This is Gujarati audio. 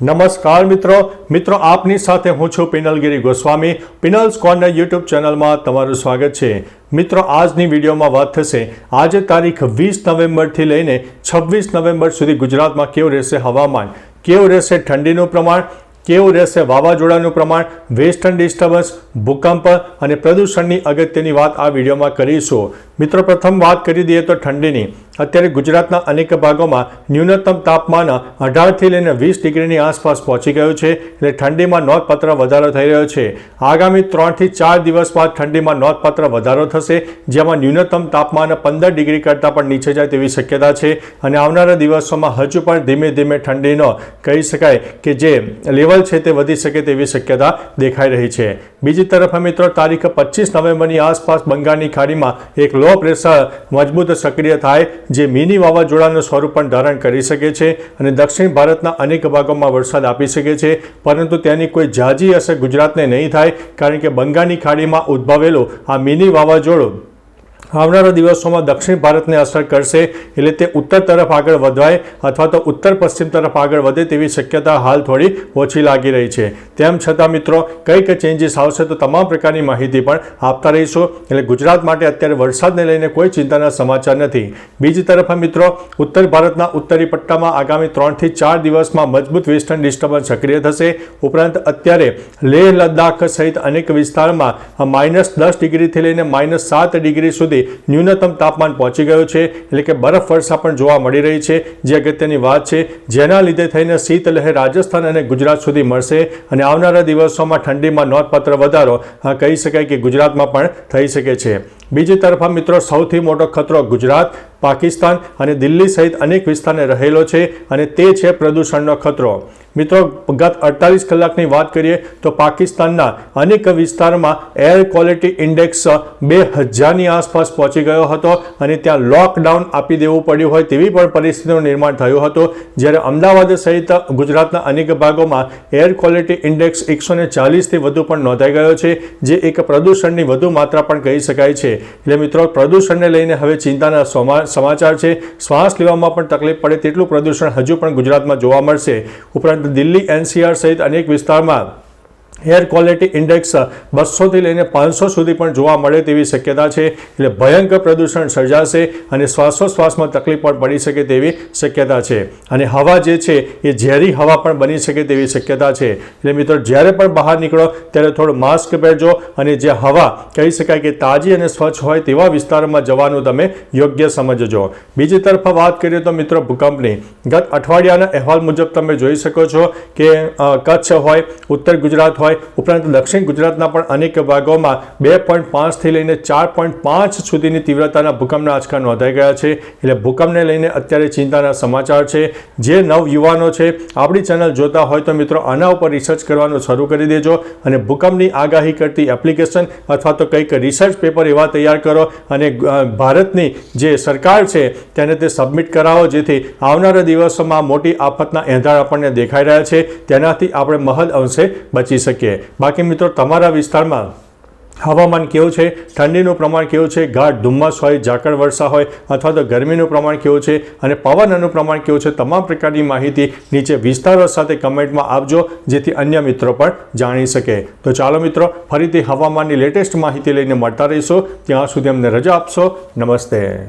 નમસ્કાર મિત્રો. મિત્રો, આપની સાથે હું છું પિનલગીરી ગોસ્વામી. પિનલ્સ કોર્નર યુટ્યુબ ચેનલમાં તમારું સ્વાગત છે. મિત્રો, આજની વિડીયોમાં વાત થશે. આજે તારીખ વીસ નવેમ્બરથી લઈને છવ્વીસ નવેમ્બર સુધી ગુજરાતમાં કેવું રહેશે હવામાન? કેવું રહેશે ઠંડીનું પ્રમાણ? કેવું રહેશે વાવાઝોડાનું પ્રમાણ? વેસ્ટર્ન ડિસ્ટર્બન્સ, ભૂકંપ અને પ્રદૂષણની અગત્યની વાત આ વિડીયોમાં કરીશું. મિત્રો, પ્રથમ વાત કરી દઈએ તો ઠંડીની. અત્યારે ગુજરાતના અનેક ભાગોમાં ન્યૂનતમ તાપમાન અઢારથી લઈને વીસ ડિગ્રીની આસપાસ પહોંચી ગયું છે એટલે ઠંડીમાં નોંધપાત્ર વધારો થઈ રહ્યો છે. આગામી ત્રણથી ચાર દિવસ બાદ ઠંડીમાં નોંધપાત્ર વધારો થશે, જેમાં ન્યૂનતમ તાપમાન પંદર ડિગ્રી કરતાં પણ નીચે જાય તેવી શક્યતા છે. અને આવનારા દિવસોમાં હજુ પણ ધીમે ધીમે ઠંડીનો કહી શકાય કે જે લેવલ છે તે વધી શકે તેવી શક્યતા દેખાઈ રહી છે. બીજી તરફ મિત્રો, તારીખ પચીસ નવેમ્બરની આસપાસ બંગાળની ખાડીમાં એક લો પ્રેશર મજબૂત સક્રિય થાય જે મિની વાવાઝોડાનું સ્વરૂપ પણ ધારણ કરી શકે છે અને દક્ષિણ ભારતના અનેક ભાગોમાં વરસાદ આપી શકે છે. પરંતુ તેની કોઈ ઝાઝી અસર ગુજરાતને નહીં થાય, કારણ કે બંગાળની ખાડીમાં ઉદ્ભવેલો આ મિની વાવાઝોડું આવનારા દિવસોમાં દક્ષિણ ભારતને અસર કરશે એટલે તે ઉત્તર તરફ આગળ વધવાય અથવા તો ઉત્તર પશ્ચિમ તરફ આગળ વધે તેવી શક્યતા હાલ થોડી ઓછી લાગી રહી છે. તેમ છતાં મિત્રો, કંઈક ચેન્જીસ આવશે તો તમામ પ્રકારની માહિતી પણ આપતા રહીશું. એટલે ગુજરાત માટે અત્યારે વરસાદને લઈને કોઈ ચિંતાના સમાચાર નથી. બીજી તરફ મિત્રો, ઉત્તર ભારતના ઉત્તરી પટ્ટામાં આગામી ત્રણથી ચાર દિવસમાં મજબૂત વેસ્ટર્ન ડિસ્ટર્બન્સ સક્રિય થશે. ઉપરાંત અત્યારે લેહ લદ્દાખ સહિત અનેક વિસ્તારમાં માઇનસ દસ ડિગ્રીથી લઈને માઇનસ સાત ડિગ્રી સુધી ન્યૂનતમ તાપમાન પહોંચી ગયું છે. એટલે કે બરફ વર્ષા પણ જોવા મળી રહી છે. જે અગત્યની વાત છે, જેના લીધે થઈને શીતલહેર રાજસ્થાન અને ગુજરાત સુધી મળશે અને આવનારા દિવસોમાં ઠંડીમાં નોંધપાત્ર વધારો કહી શકાય કે ગુજરાતમાં પણ થઈ શકે છે. બીજી તરફ મિત્રો, સૌથી મોટો ખતરો ગુજરાત પાકિસ્તાન અને દિલ્હી સહિત અનેક વિસ્તારને રહેલો છે અને તે છે પ્રદૂષણનો ખતરો. મિત્રો, ગત અડતાલીસ કલાકની વાત કરીએ તો પાકિસ્તાનના અનેક વિસ્તારમાં એર ક્વોલિટી ઇન્ડેક્સ બે હજારની આસપાસ પહોંચી ગયો હતો અને ત્યાં લોકડાઉન આપી દેવું પડ્યું હોય તેવી પણ પરિસ્થિતિનું નિર્માણ થયું હતું. જ્યારે અમદાવાદ સહિત ગુજરાતના અનેક ભાગોમાં એર ક્વોલિટી ઇન્ડેક્સ એકસો ને ચાલીસથી વધુ પણ નોંધાઈ ગયો છે, જે એક પ્રદૂષણની વધુ માત્રા પણ કહી શકાય છે. એટલે મિત્રો, પ્રદૂષણને લઈને હવે ચિંતાના સોમા સમાચાર છે. શ્વાસ લેવામાં પણ તકલીફ પડે તેટલું પ્રદૂષણ હજુ પણ ગુજરાતમાં જોવા મળશે. ઉપરાંત દિલ્હી, એનસીઆર સહિત અનેક વિસ્તારમાં એર ક્વોલિટી ઇન્ડેક્સ બસોથી લઈને પાંચસો સુધી પણ જોવા મળે તેવી શક્યતા છે. એટલે ભયંકર પ્રદૂષણ સર્જાશે અને શ્વાસોશ્વાસમાં તકલીફ પણ પડી શકે તેવી શક્યતા છે. અને હવા જે છે, એ ઝેરી હવા પણ બની શકે તેવી શક્યતા છે. એટલે મિત્રો, જ્યારે પણ બહાર નીકળો, ત્યારે થોડું માસ્ક પહેરજો અને જે હવા, કહી શકાય કે તાજી અને સ્વચ્છ હોય તેવા વિસ્તારોમાં જવાનું તમે યોગ્ય સમજજો. બીજી તરફ વાત કરીએ તો મિત્રો, ભૂકંપની. ગત અઠવાડિયાના અહેવાલ મુજબ તમે જોઈ શકો છો કે કચ્છ હોય, ઉત્તર ગુજરાત હોય ઉપરાંત દક્ષિણ ગુજરાતના પણ અનેક ભાગોમાં બે પોઈન્ટ પાંચથી લઈને ચાર પોઈન્ટ પાંચ સુધીની તીવ્રતાના ભૂકંપના આંચકા નોંધાઈ ગયા છે. એટલે ભૂકંપને લઈને અત્યારે ચિંતાના સમાચાર છે. જે નવ યુવાનો છે, આપણી ચેનલ જોતા હોય તો મિત્રો આના ઉપર રિસર્ચ કરવાનું શરૂ કરી દેજો અને ભૂકંપની આગાહી કરતી એપ્લિકેશન અથવા તો કંઈક રિસર્ચ પેપર એવા તૈયાર કરો અને ભારતની જે સરકાર છે તેને તે સબમિટ કરાવો જેથી આવનારા દિવસોમાં મોટી આફતના એંધાણ આપણને દેખાઈ રહ્યા છે. તેનાથી આપણે મહદ અંશે બચી શકીએ. બાકી મિત્રો, તમારા વિસ્તારમાં હવામાન કેવું છે? ઠંડીનું પ્રમાણ કેવું છે? ગાઢ ધુમ્મસ હોય, ઝાકળ વર્ષા હોય અથવા તો ગરમીનું પ્રમાણ કેવું છે? અને પવનનું પ્રમાણ કેવું છે? તમામ પ્રકારની માહિતી નીચે વિસ્તારો સાથે કમેન્ટમાં આપજો, જેથી અન્ય મિત્રો પણ જાણી શકે. તો ચાલો મિત્રો, ફરીથી હવામાનની લેટેસ્ટ માહિતી લઈને મળતા રહીશું. ત્યાં સુધી અમને રજા આપશો. નમસ્તે.